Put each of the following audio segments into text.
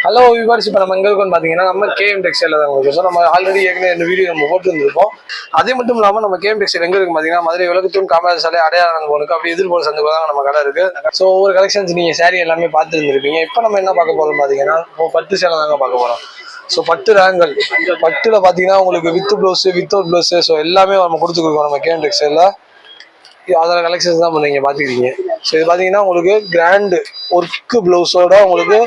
Hello viewers இப்போ நம்ம எங்களுக்கு இருக்கோம்னு பார்த்தீங்கன்னா நம்ம கேஎம் டெக்ஸ்டைல தான் உங்களுக்கு ஸோ நம்ம ஆல்ரெடி ஏற்கனவே இந்த வீடியோ நம்ம போட்டு இருந்திருப்போம் அதே மட்டும் இல்லாமல் நம்ம கேஎம் டெக்ஸ்டைல் எங்க இருக்கு பார்த்தீங்கன்னா மதுரை விளக்குத்தூண் காமராஜ் சாலை அடையாளம் போனுக்கு அப்படி எதிர்போல் சந்துக்குள்ள தான் நம்ம கடை இருக்கு. ஸோ ஒவ்வொரு கலெக்ஷன்ஸ் நீங்கள் சேரீ எல்லாமே பார்த்துருந்துருப்பீங்க. இப்போ நம்ம என்ன பார்க்க போகிறோம் பார்த்தீங்கன்னா இப்போ பட்டு சேலை தாங்க பார்க்க போகிறோம் ஸோ பட்டு ரேங்கல் பட்டில் பார்த்தீங்கன்னா உங்களுக்கு with blouse without blouse so எல்லாமே நம்ம கொடுத்துருக்கோம் நம்ம கேஎம் டெக்ஸ்டைலில் அதில் கலெக்ஷன்ஸ் தான் நீங்கள் பார்த்துக்கிறீங்க ஸோ இது பார்த்தீங்கன்னா உங்களுக்கு கிராண்டு ஒர்க்கு ப்ளவுஸோட உங்களுக்கு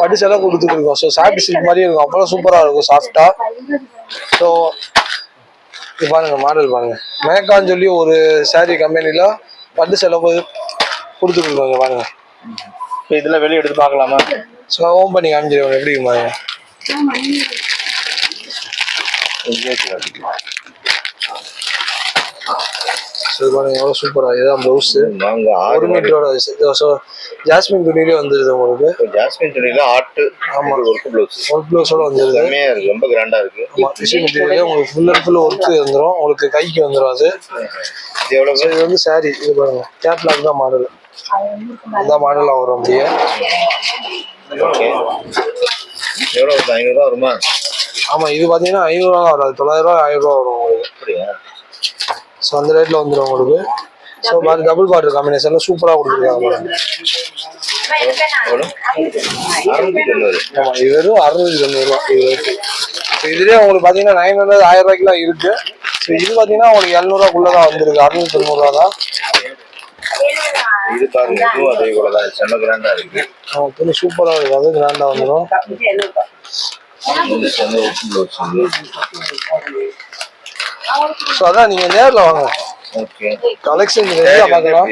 பட்டு சேலை கொடுத்துருக்கோம் ஸோ சாஃப்ட் சில்க் மாதிரி இருக்கும் அவ்வளோ சூப்பராக இருக்கும் சாஃப்டாக ஸோ இது பாருங்க மாடல் பாருங்க. மேக்கான்னு சொல்லி ஒரு saree கம்பெனியில் பட்டு சேலை போய் கொடுத்துருக்கோங்க பாருங்க. இப்போ இதெல்லாம் வெளியே எடுத்து பார்க்கலாமா? ஸோ ஓம் பண்ணி காமிச்சிருவோம் எப்படி பாருங்க. ஸோ இது பாருங்க எவ்வளோ சூப்பராக இதுதான் ப்ளவுஸு நாங்க ஒரு ஆறு மீட்டரோட ஸோ ஜாஸ்மின் துணியிலே வந்துடுது உங்களுக்கு. ஜாஸ்மின் துணியில ஆட்டு ஆமா. ஒர்க் ப்ளவுஸ் ஒர்க் ப்ளவுஸோட வந்துடுது செம்மையா இருக்கு ரொம்ப கிராண்டா இருக்கு. ஆமா டிஷ்யூ மெட்டீரியலே உங்களுக்கு ஃபுல் அண்ட் ஃபுல் ஒர்க் வந்துடும் உங்களுக்கு கைக்கு வந்துடும் அது. இது எவ்வளவு? ஸோ இது வந்து saree. இது பாருங்க. கேட்லாக் தான் மாடல் அதான் மாடலாக வரும் அப்படியே. வருது ஐநூறுரூவா வருமா? ஆமா இது பார்த்தீங்கன்னா ஐநூறுரூவா தான் வராது தொள்ளாயிரரூவா ஆயிரரூவா வரும் உங்களுக்கு. அப்படியா? ஸோ அந்த ரேட்டில் வந்துடும் உங்களுக்கு. ஸோ பாருங்க டபுள் பார்டர் காம்பினேஷனில் சூப்பராக கொடுத்துருக்காங்க பாருங்க. எவ்வளவு அறுநூத்தி தொண்ணூறு ஆமா இது வெறும் அறுநூத்தி தொண்ணூறுரூவா இது ரேட்டு ஸோ இதுலேயே உங்களுக்கு பார்த்தீங்கன்னா நைன் ஹண்ட்ரட் ஆயிரம் ரூபாய்க்குலாம் இருக்கு. ஸோ இது பார்த்தீங்கன்னா உங்களுக்கு எழுநூறுவாக்குள்ளே தான் வந்திருக்கு. அறுநூத்தி தொண்ணூறுரூவா தான். இது பாருங்க இதுவும் அதே போல தான் செம்ம கிராண்டா இருக்கு. ஆமா, துணி சூப்பராக இருக்கும் அது கிராண்டாக வந்துடும் இது செம்ம ஒர்க் ப்ளவுஸ் ஸோ அதான் நீங்கள் நேரில் வாங்க. கலெக்ஷன் ரெடியாக பார்க்கலாம்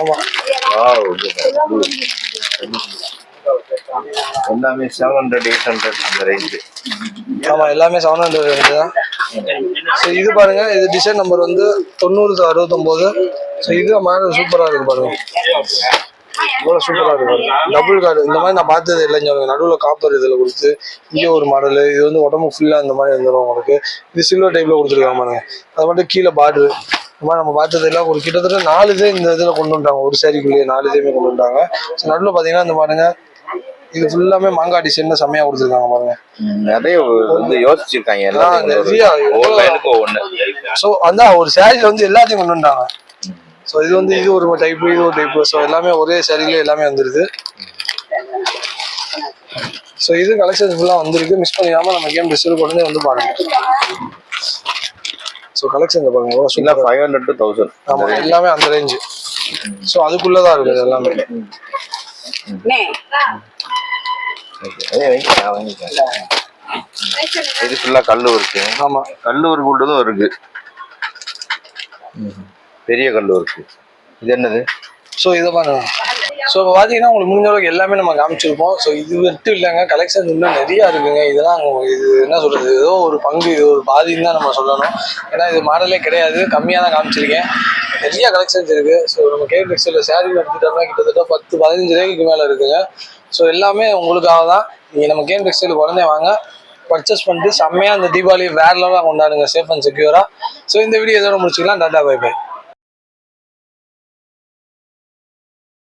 ஆமா. எல்லாமே செவன் ஹண்ட்ரட் எயிட் ஹண்ட்ரட் அந்த ரேஞ்சு ஆமா எல்லாமே செவன் ஹண்ட்ரட் ரேஞ்சு தான். ஸோ இது பாருங்க இது டிசைன் நம்பர் வந்து தொண்ணூறு அறுபத்தொம்போது. ஸோ இது மாடல் சூப்பராக இருக்கு பாருங்க. இவ்வளோ சூப்பராக இருக்கு பாருங்க. டபுள் கார்டு இந்த மாதிரி நான் பார்த்தது இல்லைன்னு சொல்லுங்க நடுவில் காப்பர் இதில் கொடுத்து இங்கே ஒரு மாடல் இது வந்து உடம்பு ஃபுல்லாக இந்த மாதிரி வந்துடும் உங்களுக்கு. இது சில்வர் டைப்பில் கொடுத்துருக்காங்க பாருங்க. அது மட்டும் கீழே பார்டரு இந்த மாதிரி நம்ம பார்த்தது எல்லாம் ஒரு கிட்டத்தட்ட நாலு இதே இந்த இதில் கொண்டு வந்துட்டாங்க. ஒரு சாரிக்குள்ளேயே நாலு இதுவுமே கொண்டு வந்துட்டாங்க. ஸோ நடுவில் பார்த்தீங்கன்னா இந்த பாருங்க இது ஃபுல்லாமே மாங்காய் டிசைன் செம்மையாக கொடுத்துருக்காங்க பாருங்க. நிறைய வந்து யோசிச்சிருக்காங்க ஆ, எல்லாரும் நிறைய ஒவ்வொரு லைனுக்கு ஒவ்வொன்று ஸோ அதான் ஒரு சாரியில் வந்து எல்லாத்தையும் கொண்டு வந்துட்டாங்க. ஸோ இது வந்து இது ஒரு டைப்பு இது ஒரு டைப்பு ஸோ எல்லாமே ஒரே சாரியிலே எல்லாமே வந்துருது. ஸோ இது கலெக்ஷன் ஃபுல்லாக வந்திருக்கு. மிஸ் பண்ணிடாம நம்ம கேம் டிஸ்பிள் உடனே வந்து பாருங்க. ஸோ கலெக்ஷன் பாருங்க. இல்லை ஃபைவ் ஹண்ட்ரட் டு தௌசண்ட் ஆமாம் எல்லாமே அந்த ரேஞ்சு ஸோ அதுக்குள்ளே தான் இருக்குது எல்லாமே. இது ஃபுல்லாக கல் இருக்கு. ஆமாம் கல்லூர் கூட்டதும் இருக்கு. பெரிய கல்லூருக்கு இது என்னது? ஸோ இதை பாருங்க. ஸோ இப்போ பார்த்தீங்கன்னா உங்களுக்கு முடிஞ்ச அளவுக்கு எல்லாமே நம்ம காமிச்சிருப்போம். ஸோ இது மட்டும் இல்லைங்க. கலெக்ஷன் இன்னும் நிறையா இருக்குங்க. இதெல்லாம் இது என்ன சொல்கிறது ஏதோ ஒரு பங்கு இது ஒரு பாதின்னு தான் நம்ம சொல்லணும். ஏன்னா இது மாடலே கிடையாது. கம்மியாக தான் காமிச்சிருக்கேன். நிறைய கலெக்ஷன்ஸ் இருக்குது ஸோ நம்ம கே டெக்ஸ்டைல சேரீ எடுத்துட்டோம்னா கிட்டத்தட்ட பத்து பதினஞ்சு ரேக்கு மேலே இருக்குங்க. ஸோ எல்லாமே உங்களுக்காக தான். நீங்கள் நம்ம கேம் டெக்ஸ்டைலுக்கு உடனே வாங்க. பர்ச்சேஸ் பண்ணிட்டு செம்மையாக அந்த தீபாவளி வேற லெவலாக கொண்டாடுங்க. சேஃப் அண்ட் செக்யூராக ஸோ இந்த வீடியோ இதோட முடிச்சுக்கலாம். Tata bye by